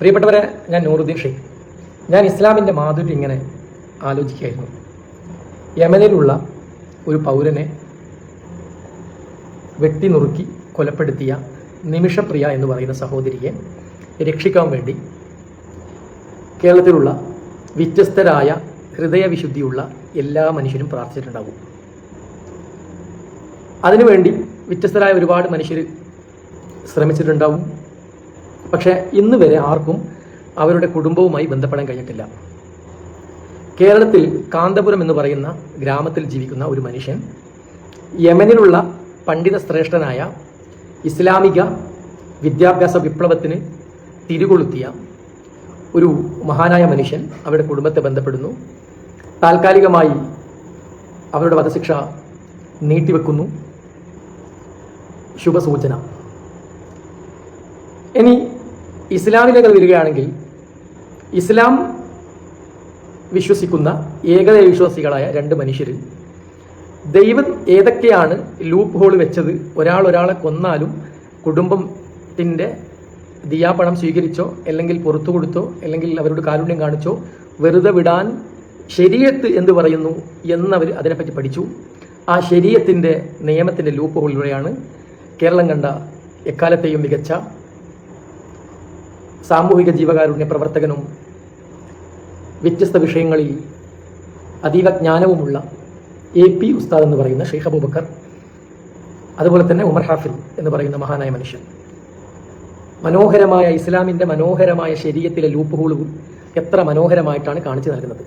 പ്രിയപ്പെട്ടവരെ ഞാൻ നൂറുദ്ദീൻ ഷെയ്ഖ്. ഞാൻ ഇസ്ലാമിന്റെ മാധുര്യം ഇങ്ങനെ ആലോചിക്കുകയായിരുന്നു. യമനിലുള്ള ഒരു പൗരനെ വെട്ടി നുറുക്കി കൊലപ്പെടുത്തിയ നിമിഷപ്രിയ എന്ന് പറയുന്ന സഹോദരിയെ രക്ഷിക്കാൻ വേണ്ടി കേരളത്തിലുള്ള വ്യത്യസ്തരായ ഹൃദയവിശുദ്ധിയുള്ള എല്ലാ മനുഷ്യരും പ്രാർത്ഥിച്ചിട്ടുണ്ടാവും അതിനുവേണ്ടി വ്യത്യസ്തരായ ഒരുപാട് മനുഷ്യർ ശ്രമിച്ചിട്ടുണ്ടാവും പക്ഷേ ഇന്ന് വരെ ആർക്കും അവരുടെ കുടുംബവുമായി ബന്ധപ്പെടാൻ കഴിഞ്ഞിട്ടില്ല. കേരളത്തിൽ കാന്തപുരം എന്ന് പറയുന്ന ഗ്രാമത്തിൽ ജീവിക്കുന്ന ഒരു മനുഷ്യൻ യമനിലുള്ള പണ്ഡിത ശ്രേഷ്ഠനായ ഇസ്ലാമിക വിദ്യാഭ്യാസ വിപ്ലവത്തിന് തിരികൊളുത്തിയ ഒരു മഹാനായ മനുഷ്യൻ അവരുടെ കുടുംബത്തെ ബന്ധപ്പെടുന്നു. താൽക്കാലികമായി അവരുടെ വധശിക്ഷ നീട്ടിവെക്കുന്നു. ശുഭസൂചന. ഇനി ഇസ്ലാമിലേക്ക് വരികയാണെങ്കിൽ ഇസ്ലാം വിശ്വസിക്കുന്ന ഏകദൈവ വിശ്വാസികളായ രണ്ട് മനുഷ്യരിൽ ദൈവം ഏതൊക്കെയാണ് ലൂപ്പ് ഹോൾ വെച്ചത്? ഒരാൾ ഒരാളെ കൊന്നാലും കുടുംബത്തിന്റെ ദിയാപണം സ്വീകരിച്ചോ അല്ലെങ്കിൽ പുറത്തു കൊടുത്തോ അല്ലെങ്കിൽ അവരോട് കാരുണ്യം കാണിച്ചോ വെറുതെ വിടാൻ ശരീരത്ത് എന്ന് പറയുന്നു എന്നവർ അതിനെപ്പറ്റി പഠിച്ചു. ആ ശരീരത്തിന്റെ നിയമത്തിന്റെ ലൂപ്പ് ഹോളിലൂടെയാണ് കേരളം കണ്ട എക്കാലത്തെയും മികച്ച സാമൂഹിക ജീവകാരുണ്യ പ്രവർത്തകനും വ്യത്യസ്ത വിഷയങ്ങളിൽ അതീവ ജ്ഞാനവുമുള്ള എ പി ഉസ്താദ് എന്ന് പറയുന്ന ഷെയ്ഖ് അബൂബക്കർ അതുപോലെ തന്നെ ഉമർ ഹാഫിൽ എന്ന് പറയുന്ന മഹാനായ മനുഷ്യൻ. മനോഹരമായ ഇസ്ലാമിന്റെ മനോഹരമായ ശരീരത്തിലെ ലൂപ്പ് ഹോളുകൾ എത്ര മനോഹരമായിട്ടാണ് കാണിച്ചു നൽകുന്നത്.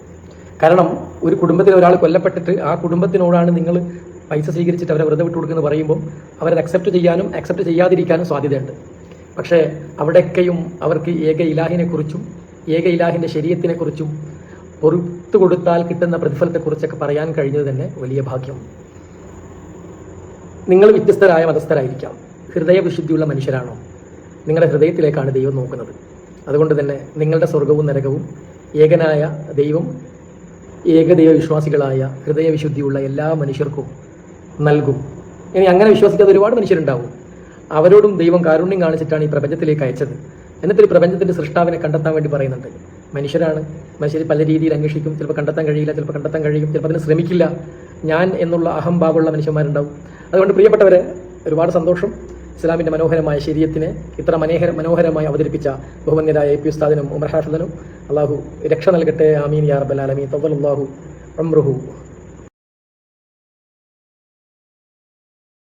കാരണം ഒരു കുടുംബത്തിൽ ഒരാൾ കൊല്ലപ്പെട്ടിട്ട് ആ കുടുംബത്തിനോടാണ് നിങ്ങൾ പൈസ സ്വീകരിച്ചിട്ട് അവരെ വെറുതെ വിട്ടു കൊടുക്കുന്നത് പറയുമ്പോൾ അവരത് അക്സെപ്റ്റ് ചെയ്യാനും അക്സെപ്റ്റ് ചെയ്യാതിരിക്കാനും സാധ്യതയുണ്ട്. പക്ഷേ അവിടെയൊക്കെയും അവർക്ക് ഏക ഇലാഹിനെക്കുറിച്ചും ഏക ഇലാഹിന്റെ ശരീരത്തിനെക്കുറിച്ചും പൊറത്തു കൊടുത്താൽ കിട്ടുന്ന പ്രതിഫലത്തെക്കുറിച്ചൊക്കെ പറയാൻ കഴിഞ്ഞത് തന്നെ വലിയ ഭാഗ്യം. നിങ്ങൾ വ്യത്യസ്തരായ മതസ്ഥരായിരിക്കാം. ഹൃദയവിശുദ്ധിയുള്ള മനുഷ്യരാണോ? നിങ്ങളുടെ ഹൃദയത്തിലേക്കാണ് ദൈവം നോക്കുന്നത്. അതുകൊണ്ട് തന്നെ നിങ്ങളുടെ സ്വർഗവും നരകവും ഏകനായ ദൈവം ഏകദൈവ വിശ്വാസികളായ ഹൃദയവിശുദ്ധിയുള്ള എല്ലാ മനുഷ്യർക്കും നൽകും. ഇനി അങ്ങനെ വിശ്വസിക്കാത്ത ഒരുപാട് മനുഷ്യരുണ്ടാവും. അവരോടും ദൈവം കാരുണ്യം കാണിച്ചിട്ടാണ് ഈ പ്രപഞ്ചത്തിലേക്ക് അയച്ചത്. എന്നിട്ട് പ്രപഞ്ചത്തിന്റെ സൃഷ്ടാവിനെ കണ്ടെത്താൻ വേണ്ടി പറയുന്നുണ്ട്. മനുഷ്യരാണ്. മനുഷ്യർ പല രീതിയിൽ അന്വേഷിക്കും. ചിലപ്പോൾ കണ്ടെത്താൻ കഴിയില്ല ചിലപ്പോൾ കണ്ടെത്താൻ കഴിയും. ചിലപ്പോൾ അതിന് ശ്രമിക്കില്ല. ഞാൻ എന്നുള്ള അഹംഭാവമുള്ള മനുഷ്യന്മാരുണ്ടാവും. അതുകൊണ്ട് പ്രിയപ്പെട്ടവരെ ഒരുപാട് സന്തോഷം. ഇസ്ലാമിന്റെ മനോഹരമായ ശരീരത്തിനെ ഇത്ര മനോഹര മനോഹരമായി അവതരിപ്പിച്ച ബഹുമന്യരായ എ പി ഉസ്താദിനും ഉമർ ഹാഫിദനും അള്ളാഹു രക്ഷ നൽകട്ടെ. ആമീൻ യാ റബ്ബൽ ആലമീൻ. അള്ളാഹു അമ്രുഹു